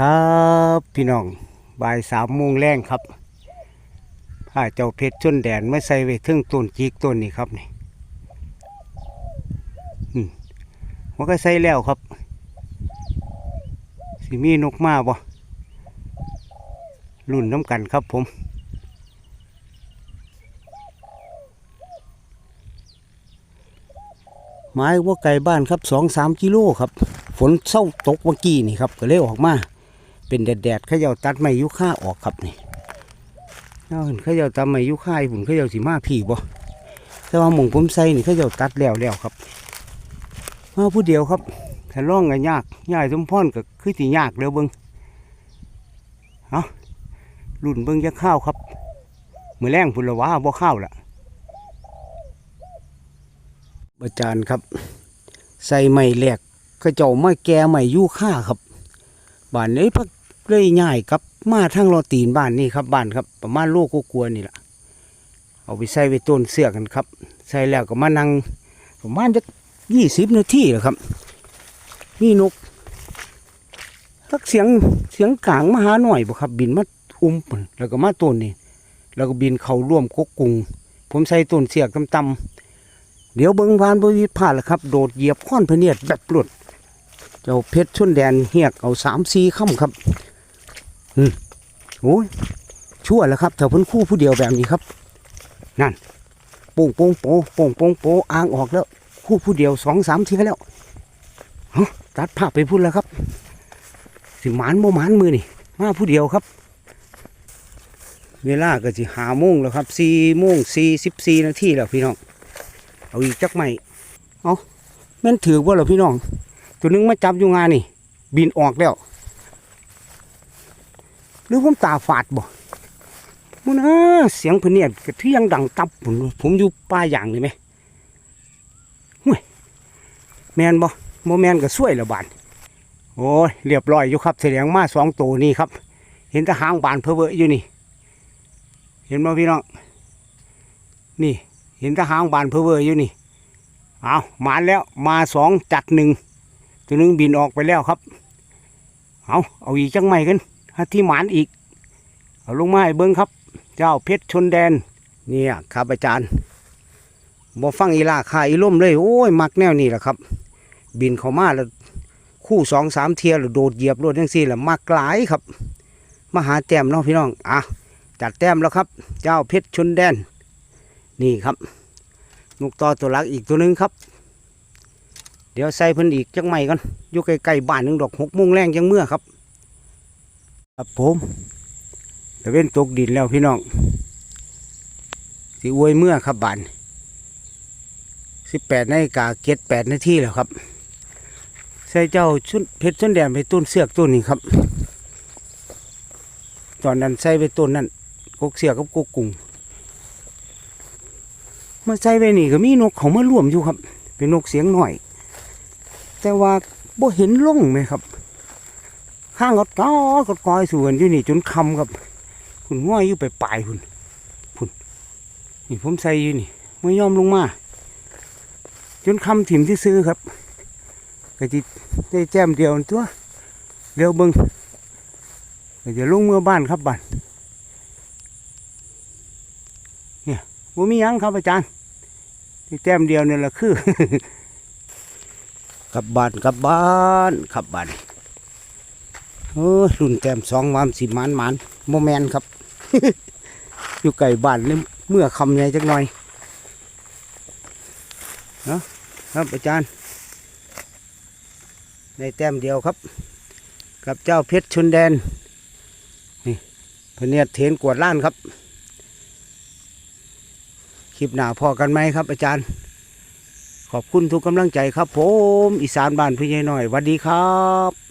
ครับพี่น้องบ่ายสามโมงแรงครับผ้าเจ้าเพชรชนแดนไม่ใส่ไว้ทึ่งต้นจีกต้นนี้ครับนี่มันก็ใส่แล้วครับ สิมีนกมาบ่รุ่นน้ำกันครับผม ไม้ว่าไกลบ้านครับสองสามกิโลครับ ฝนเศร้าตกเมื่อกี้นี่ครับ ก็เลยออกมา เป็นแดดๆเขาเจ้าตัดไม้ยุค่าออกครับนี่เอาเห็นขาเจ้าตัดไม้ยุค่าห้ผมเขาเจ้าสิมาผีบ่แต่ว่าหมงผมใส่นี่เขาเจ้าตัดแล้วแล้วครับมาผู้เดียวครับถ้าร้องก็ยากยายสมพรก็คือสิยากเด้อเบิ่งเอารุ่นเบิ่งจะข้าวครับมือแรงพุ่นละว่าบ่ข้าวละอาจารย์ครับ ใส่ไม้แหลกเขาเจ้าไม้แก่ไม้ยูค่าครับ บ้านนี้พักเลยง่ายครับมาทั้งรอตีนบ้านนี่ครับบ้านครับ ประมาณโลกก็กลัวนี่แหละเอาไปใส่ไว้ต้นเสือกันครับ ใส่แล้วก็มานั่งประมาณจะยี่สิบนาทีแหละครับนี่นกทักเสียงเสียงกลางมาหาหน่อยบ่ครับ บินมาอุ้มแล้วก็มาต้นนี่แล้วก็บินเขาร่วมกกกุงผมใส่ต้นเสือกตำๆเดี๋ยวเบิ้งพานบริพลาดแล้วครับ โดดเหยียบค้อนพเนียดแบบปลุด เจ้าเพชรชุนแดนเฮียกเอาสามสี่ค่ำครับ อืมโอ้ยชั่วแล้วครับเถาพ้นคู่ผู้เดียวแบบนี้ครับ นั่นโป่งโป่งโปโป่งโป่งโปอ่างออกแล้ว คู่ผู้เดียวสองสามเทียแล้วเฮ้ตัดภาพไปพูดแล้วครับ สิหมานโมหมานมือนี่มาผู้เดียวครับ เวลาก็สิหาโมงแล้วครับสี่โมงสี่สิบสี่นาทีแล้วพี่น้อง เอาอีกจักไม่ เอาแม่นถือว่าเหรอพี่น้อง ตัวนึงมาจับอยู่งานนี่ บินออกแล้ว หรือผมตาฝาดบ่มันเออเสียงพนเนียดกระเที่ยงดังตับผมผมอยู่ป่าอย่างเลยไหมห่วยแมนบ่โมแมนก็ช่วยละบานโอ้ยเรียบร้อยอยู่ครับแสดงมาสองตัวนี่ครับ เห็นแตะหางบานเพอเวออยู่นี่ เห็นบ่พี่น้องนี่ เห็นแตะหางบานเพอเวออยู่นี่เอามาแล้วมาสองจัดหนึ่ง ตัวนึงบินออกไปแล้วครับ เอาเอาอีกจังไม่กันที่หมานอีก เอาลงมาให้เบิ้งครับ เจ้าเพชรชนแดน เนี่ยครับอาจารย์บ่ฟังอีลาคาอีล่มเลย โอ้ย มักแนวนี้แหละครับ บินเข้ามาแล้วคู่สองสามเทียแล้วโดดเหยียบรถทั้งสี่แหละมักหลายครับ มาหาแต้มเนาะพี่น้อง อะ จัดแต้มแล้วครับ เจ้าเพชรชนแดน นี่ครับนกต่อตัวลักอีกตัวนึงครับ เดี๋ยวใส่เพิ่นอีกจังไม่กันอยู่ใกล้ๆบ้านหนึ่งดอกหกโมงแรงจังเมื่อครับ ครับผมแต่เว้นตกดินแล้วพี่น้องสิอวยเมื่อครับบ้านสิบแปดนาฬิกาเจ็ดแปดนาทีแล้วครับใส่เจ้าชุดเพชรชุนแดนไปต้นเสือกต้นนี้ครับ ตอนนั้นใส่ไปต้นนั้นกกเสือกกับกกกุ้งมาใส่ไปนี่ก็มีนกเขามาร่วมอยู่ครับ เป็นนกเสียงหน่อย แต่ว่าบ่เห็นลงไหมครับ ข้างกดก้อกดกอยสวนอยู่นี่จนคำครับคุณง่อยอยู่ไปปลายคุณคุณนี่ผมใส่อยู่นี่ไม่ยอมลงมา จนคำถิ่มที่ซื้อครับก็จะได้แจมเดียวตัวเดียวเบิงก็จะลงเมื่อบ้านครับบ้านเนี่ยบ่มียังครับอาจารย์ได้แจมเดียวนี่แหละคือ กลับบ้านกลับบ้านขับบ้านเออรุ่นแต้มสองวามสิมันมันโมแมนครับ อยู่ไกลบ้านเลยเมื่อคำใหญ่จักหน่อยเนาะครับอาจารย์ ในแต้มเดียวครับ กับเจ้าเพชรชุนแดนนี่พเนียดเทนกวดล้านครับ คลิปหน้าพอกันไหมครับอาจารย์ ขอบคุณทุกกำลังใจครับผม อีสานบ้านพี่ใหญ่หน่อยสวัสดีครับ